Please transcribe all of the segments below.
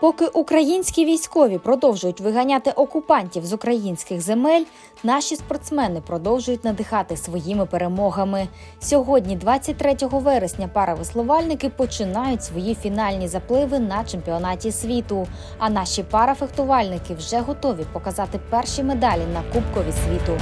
Поки українські військові продовжують виганяти окупантів з українських земель, наші спортсмени продовжують надихати своїми перемогами. Сьогодні, 23 вересня, паравеслувальники починають свої фінальні запливи на чемпіонаті світу. А наші парафехтувальники вже готові показати перші медалі на Кубкові світу.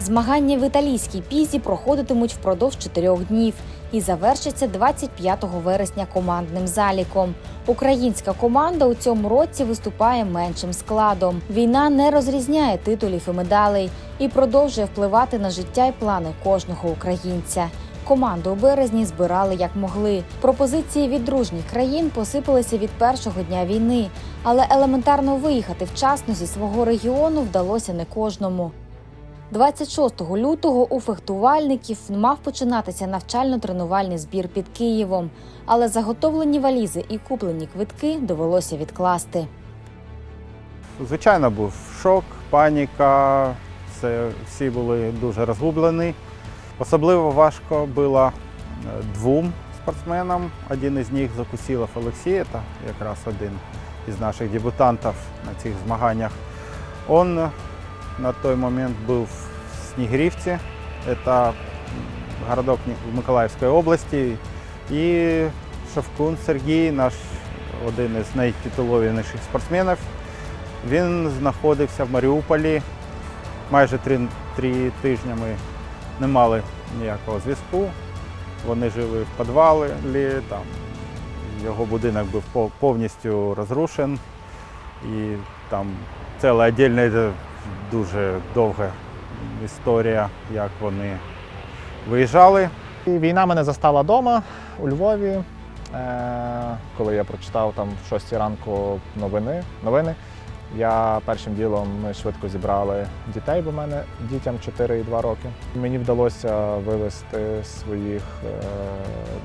Змагання в італійській пізі проходитимуть впродовж чотирьох днів і завершаться 25 вересня командним заліком. Українська команда у цьому році виступає меншим складом. Війна не розрізняє титулів і медалей і продовжує впливати на життя і плани кожного українця. Команду у березні збирали як могли. Пропозиції від дружніх країн посипалися від першого дня війни, але елементарно виїхати вчасно зі свого регіону вдалося не кожному. 26 лютого у фехтувальників мав починатися навчально-тренувальний збір під Києвом, але заготовлені валізи і куплені квитки довелося відкласти. Звичайно, був шок, паніка. Це всі були дуже розгублені. Особливо важко було е, двом спортсменам. Один із них Закусілов Олексій, це якраз один із наших дебютантів на цих змаганнях. Он на той момент був в Снігрівці, це городок в Миколаївській області. І Шовкун Сергій, наш один із найтитулованіших спортсменів, він знаходився в Маріуполі. Майже три, три тижні ми не мали ніякого зв'язку. Вони жили в підвалі, там його будинок був повністю розрушений. І там ціла віддільна дуже довга історія, як вони виїжджали. І Війна мене застала вдома у Львові, е, коли я прочитав там в 6 ранку новини. новини. Я першим ділом ми швидко зібрали дітей, бо в мене дітям 4 і 2 роки. Мені вдалося вивезти своїх е,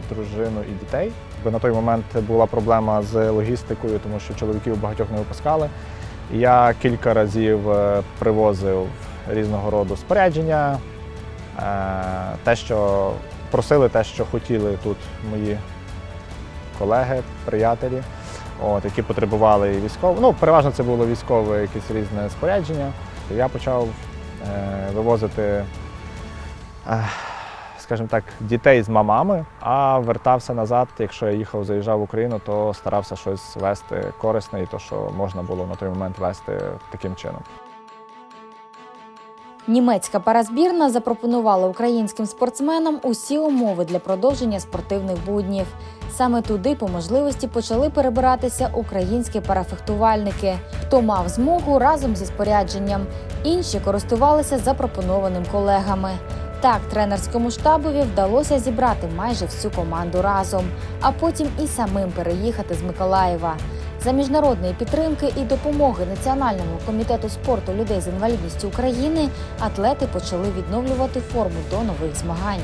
дружину і дітей. Бо на той момент була проблема з логістикою, тому що чоловіків багатьох не випускали. Я кілька разів е, привозив різного роду спорядження, е, те, що просили те, що хотіли тут мої колеги, приятелі, от, які потребували військово. Ну, переважно це було військове якесь різне спорядження. Я почав е, вивозити, скажімо так, дітей з мамами, а вертався назад. Якщо я їхав, заїжджав в Україну, то старався щось вести корисне і то, що можна було на той момент вести таким чином. Німецька паразбірна запропонувала українським спортсменам усі умови для продовження спортивних буднів. Саме туди по можливості почали перебиратися українські парафехтувальники. Хто мав змогу разом зі спорядженням, інші користувалися запропонованим колегами. Так, тренерському штабові вдалося зібрати майже всю команду разом, а потім і самим переїхати з Миколаєва. За міжнародної підтримки і допомоги Національному комітету спорту людей з інвалідністю України атлети почали відновлювати форму до нових змагань.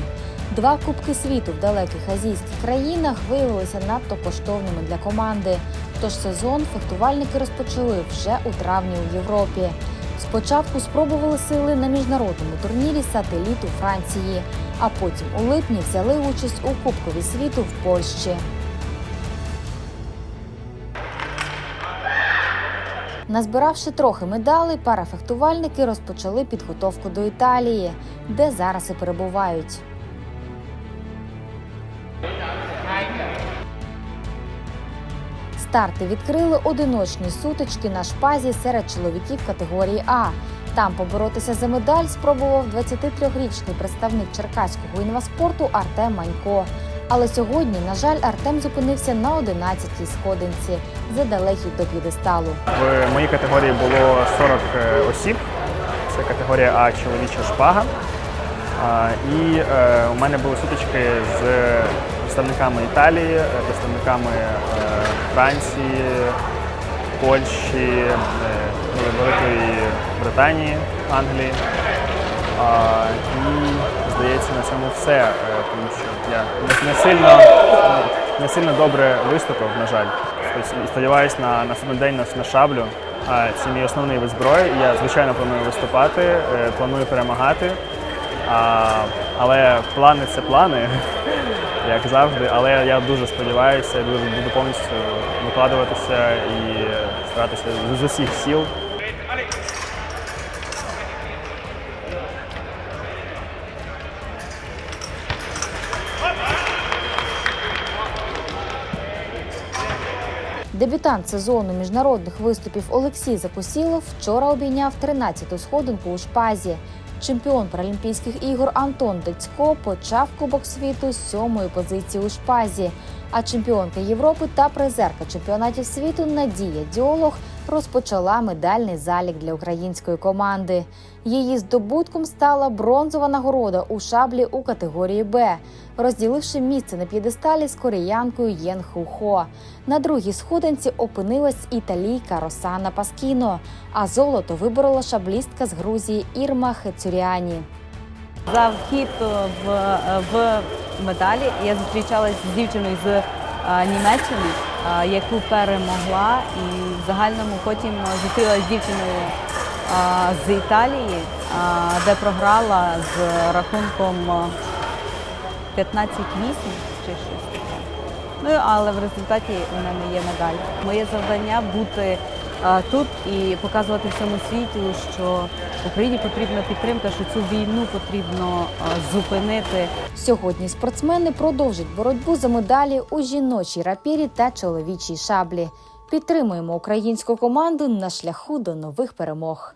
Два кубки світу в далеких азійських країнах виявилися надто коштовними для команди. Тож сезон фехтувальники розпочали вже у травні у Європі. Спочатку спробували сили на міжнародному турнірі сателіт у Франції, а потім у липні взяли участь у Кубкові світу в Польщі. Назбиравши трохи медалей, парафехтувальники розпочали підготовку до Італії, де зараз і перебувають. Старти відкрили одиночні сутички на шпазі серед чоловіків категорії А. Там поборотися за медаль спробував 23-річний представник черкаського інваспорту Артем Манько. Але сьогодні, на жаль, Артем зупинився на 11-й сходинці, задалекій до п'єдесталу. В моїй категорії було 40 е, осіб. Це категорія А чоловіча шпага. І е, у мене були сутички з представниками Італії, е, представниками Франції, Польщі, е, Великої Британії, Англії. І здається, на цьому все, е, тому що я не- сильно, не сильно добре виступив, на жаль. Сподіваюсь на наступний день на, на шаблю. Це мій основний вид зброї. Я звичайно планую виступати, е, планую перемагати. Але плани це плани. Як завжди. Але я дуже сподіваюся, дуже буду повністю викладуватися і старатися з усіх сіл. Дебютант сезону міжнародних виступів Олексій Закусілов вчора обійняв 13-ту сходинку у шпазі. Чемпіон Паралімпійських ігор Антон Децько почав Кубок світу з сьомої позиції у шпазі. А чемпіонка Європи та призерка чемпіонатів світу Надія Діолог розпочала медальний залік для української команди. Її здобутком стала бронзова нагорода у шаблі у категорії Б, розділивши місце на п'єдесталі з кореянкою Єн Хухо. На другій сходинці опинилась італійка Росана Паскіно, а золото виборола шаблістка з Грузії Ірма Хецуріані. За вхід в, в медалі я зустрічалася з дівчиною з е, Німеччини, яку перемогла, і в загальному потім зустрілася з дівчиною е, з Італії, е, де програла з рахунком е, 15-8 чи щось таке. Ну але в результаті у мене є медаль. Моє завдання бути е, тут і показувати всьому світу, що Україні потрібна підтримка, що цю війну потрібно зупинити. Сьогодні спортсмени продовжать боротьбу за медалі у жіночій рапірі та чоловічій шаблі. Підтримуємо українську команду на шляху до нових перемог.